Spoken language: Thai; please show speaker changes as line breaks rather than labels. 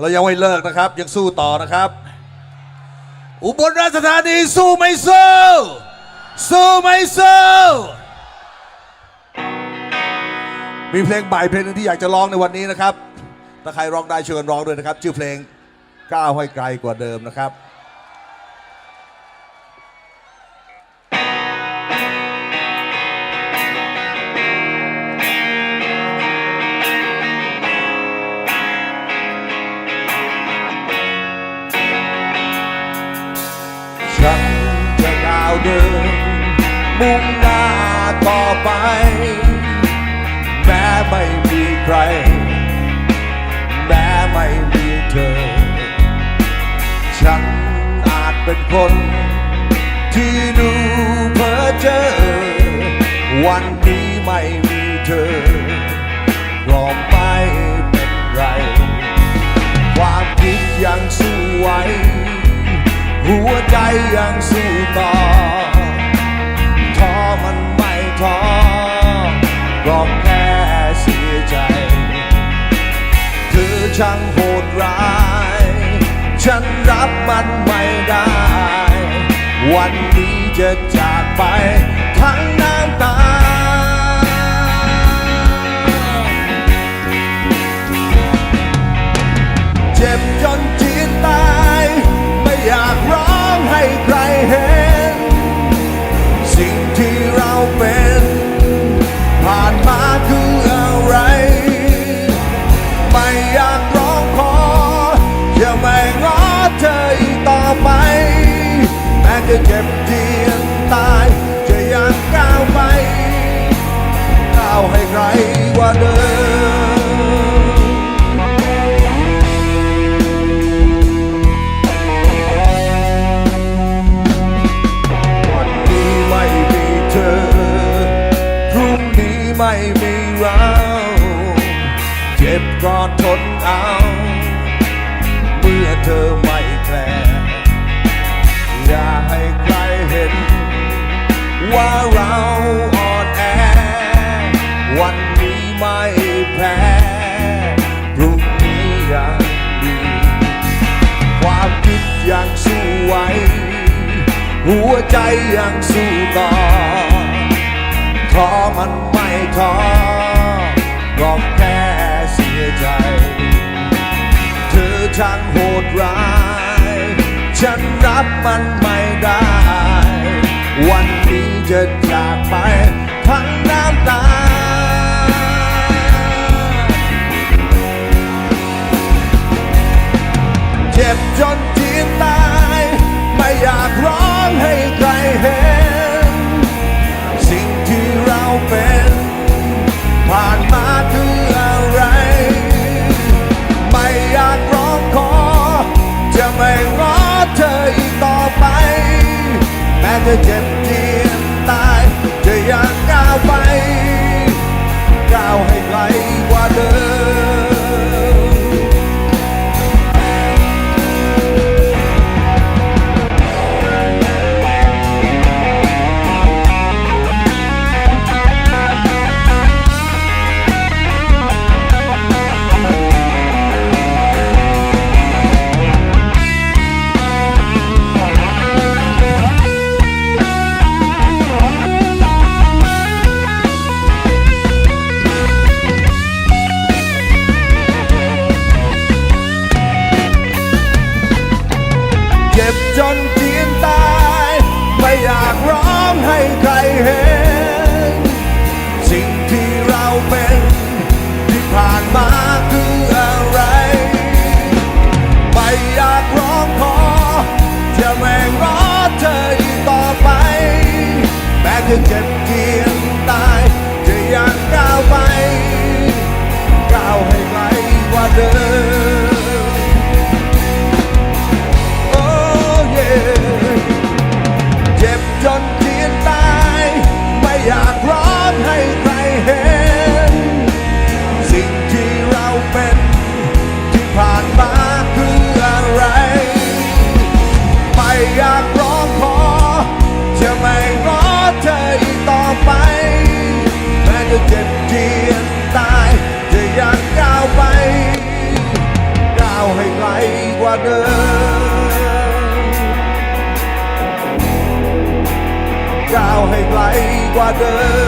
เรายังไม่เลิกนะครับ ยังสู้ต่อนะครับ อุบลราชธานีสู้ไม่สู้สู้ไม่สู้มีเพลงใหม่เพลงหนึงที่อยากจะร้องในวันนี้นะครับถ้าใครร้องได้เชิญกันร้องด้วยนะครับ ชื่อเพลงก้าวให้ไกลกว่าเดิมนะครับ เดิน มุ่งหน้าต่อไป แม้ไม่มีใคร แม้ไม่มีเธอ ฉันอาจเป็นคน ที่ดูเพ้อเจอ วันนี้ไม่มีเธอก็ไม่เป็นไร ความคิดยังสู้ไหวหัวใจยังสู้ ก็แค่เสียใจ เธอช่างโหดร้าย ฉันรับมันไม่ได้ วันนี้จะจากไปทั้งน้ำตาเจ็บจ ตาย จะยังก้าวไป ก้าวให้ไกลกว่าเดิมวันนี้ไม่มีเธอ พรุ่งนี้ไม่มีเราเจ็บก็ทนเอา เมื่อเธอไม่แคร์อย่าให้ใครเห็น ว่าเราอ่อนแอ วันนี้ไม่แพ้พรุ่งนี้ยังดี ความคิดยังสู้ไหวหัวใจยังสู้ต่อท้อมันไม่ท้อก็แค่เสียใจ เธอช่างโหดร้าย ฉันรับมันไม่ เจ็บจนจีนตาย ไม่อยากร้องให้ใครเห็น สิ่งที่เราเป็น ผ่านมาคืออะไร ไม่อยากร้องขอ จะไม่ง้อเธออีกต่อไป แม้จะเจ็บจีนตาย จะยังก้าวไป ก้าวให้ไกลกว่าเดิม จนเจียนตาย ไม่อยากร้องให้ใครเห็น สิ่งที่เราเป็นที่ผ่านมาคืออะไร ไม่อยากร้องขอจะแม่ง้อเธออีกต่อไป แม้จะเจ็บ ไก